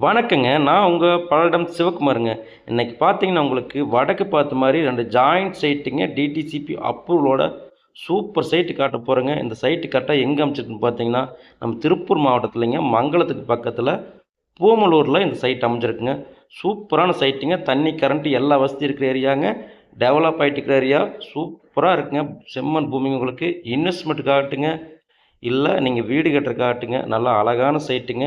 வணக்கங்க. நான் உங்கள் பல்லடம் சிவகுமாருங்க இன்னைக்கு பார்த்தீங்கன்னா உங்களுக்கு வடக்கு பார்த்த மாதிரி ரெண்டு ஜாயிண்ட் சைட்டுங்க டிடிசிபி அப்ரூவலோட சூப்பர் சைட்டு காட்ட போகிறேங்க இந்த சைட்டு கரெக்டாக எங்கே அமைச்சிருக்குன்னு பார்த்தீங்கன்னா நம்ம திருப்பூர் மாவட்டத்துலங்க. மங்களத்துக்கு பக்கத்தில் பூமலூரில் இந்த சைட் அமைஞ்சிருக்குங்க. சூப்பரான சைட்டுங்க. தண்ணி கரண்ட்டு எல்லா வசதி இருக்கிற ஏரியாங்க. டெவலப் ஆகிட்டு இருக்கிற ஏரியா. சூப்பராக இருக்குங்க. செம்மண் பூமிங்க உங்களுக்கு. இன்வெஸ்ட்மெண்ட் காட்டுங்க இல்லை நீங்கள் வீடு கட்டுறக்காட்டுங்க நல்லா அழகான சைட்டுங்க.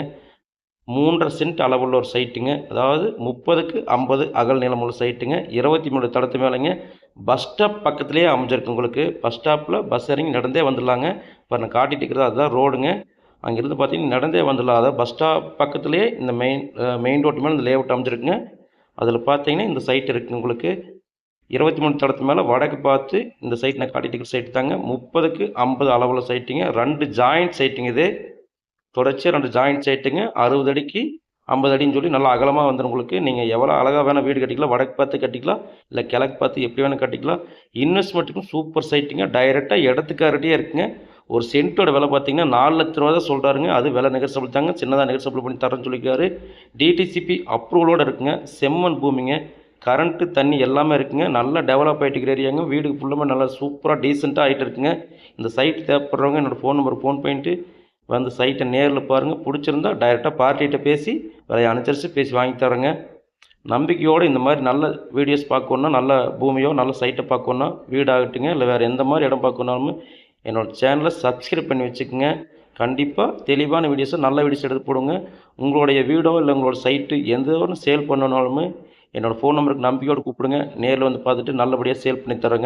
மூன்றரை சென்ட் அளவுள்ள ஒரு சைட்டுங்க. அதாவது முப்பதுக்கு ஐம்பது அகல் நீளமுள்ள சைட்டுங்க. இருபத்தி மூணு தளத்து மேலேங்க. பஸ் ஸ்டாப் பக்கத்துலேயே அமைஞ்சிருக்கு உங்களுக்கு. பஸ் ஸ்டாப்பில் பஸ் இறங்கி நடந்தே வந்துடலாங்க. இப்போ நான் காட்டிட்டு இருக்கிறது அதுதான் ரோடுங்க. அங்கேருந்து பார்த்தீங்கன்னா நடந்தே வந்துடலாம் அதாவது பஸ் ஸ்டாப் பக்கத்துலேயே இந்த மெயின் மெயின் ரோட்டு மேலே இந்த லேஅவுட் அமைஞ்சிருக்குங்க. அதில் பார்த்தீங்கன்னா இந்த சைட் இருக்குது உங்களுக்கு. இருபத்தி மூணு தடத்து மேலே வடக்கு பார்த்து இந்த சைட் நான் காட்டிட்டு இருக்கிற சைட் தாங்க. முப்பதுக்கு ஐம்பது அளவில் சைட்டுங்க ரெண்டு ஜாயிண்ட் சைட்டுங்க இது. தொடர்ச்சியாக ரெண்டு ஜாயிண்ட் சைட்டுங்க அறுபது அடிக்கு ஐம்பது அடின்னு சொல்லி நல்லா அகலமாக வந்துடும் உங்களுக்கு. நீங்கள் எவ்வளோ அழகாக வேணால் வீடு கட்டிக்கலாம் வடக்கு பார்த்து கட்டிக்கலாம் இல்லை கிழக்கு பார்த்து எப்படி வேணால் கட்டிக்கலாம். இன்வெஸ்ட்மெண்ட்டுக்கும் சூப்பர் சைட்டுங்க டைரெக்டாக இடத்துக்காரட்டியே இருக்குங்க. ஒரு சென்ட்டோட விலை பார்த்தீங்கன்னா நாலு லட்ச ரூபா தான் சொல்கிறாருங்க அது விலை நெகர்சபிள் தாங்க. சின்னதாக நெகர்சபிள் பண்ணி தரேன்னு சொல்லியிருக்காரு. டிடிசிபி அப்ரூவலோடு இருக்குங்க. செம்மண் பூமிங்க. கரண்ட்டு தண்ணி எல்லாமே இருக்குங்க. நல்லா டெவலப் ஆகிட்டு இருக்கிற ஏரியாங்க வீடு ஃபுல்லுமே நல்லா சூப்பராக டீசெண்டாக ஆகிட்டு இருக்குங்க. இந்த சைட் தேவைப்படுறவங்க என்னோடய ஃபோன் நம்பர் ஃபோன் பண்ணிட்டு வந்து சைட்டை நேரில் பாருங்கள் பிடிச்சிருந்தா டைரெக்டாக பார்ட்டிகிட்ட பேசி விலையை அனுசரித்து பேசி வாங்கி தரேங்க. நம்பிக்கையோடு இந்த மாதிரி நல்ல வீடியோஸ் பார்க்கணுன்னா நல்ல பூமியோ நல்ல சைட்டை பார்க்கணுன்னா வீடாகட்டுங்க. இல்லை வேறு எந்த மாதிரி இடம் பார்க்கணுனாலும் என்னோடய சேனலை சப்ஸ்கிரைப் பண்ணி வச்சுக்கோங்க. கண்டிப்பாக தெளிவான வீடியோஸை நல்ல வீடியோஸ் எடுத்து போடுங்க. உங்களுடைய வீடோ இல்லை உங்களோட சைட்டு எந்த ஒன்று சேல் பண்ணணுனாலுமே என்னோடய ஃபோன் நம்பருக்கு நம்பிக்கையோடு கூப்பிடுங்க. நேரில் வந்து பார்த்துட்டு நல்லபடியாக சேல் பண்ணி தரேங்க.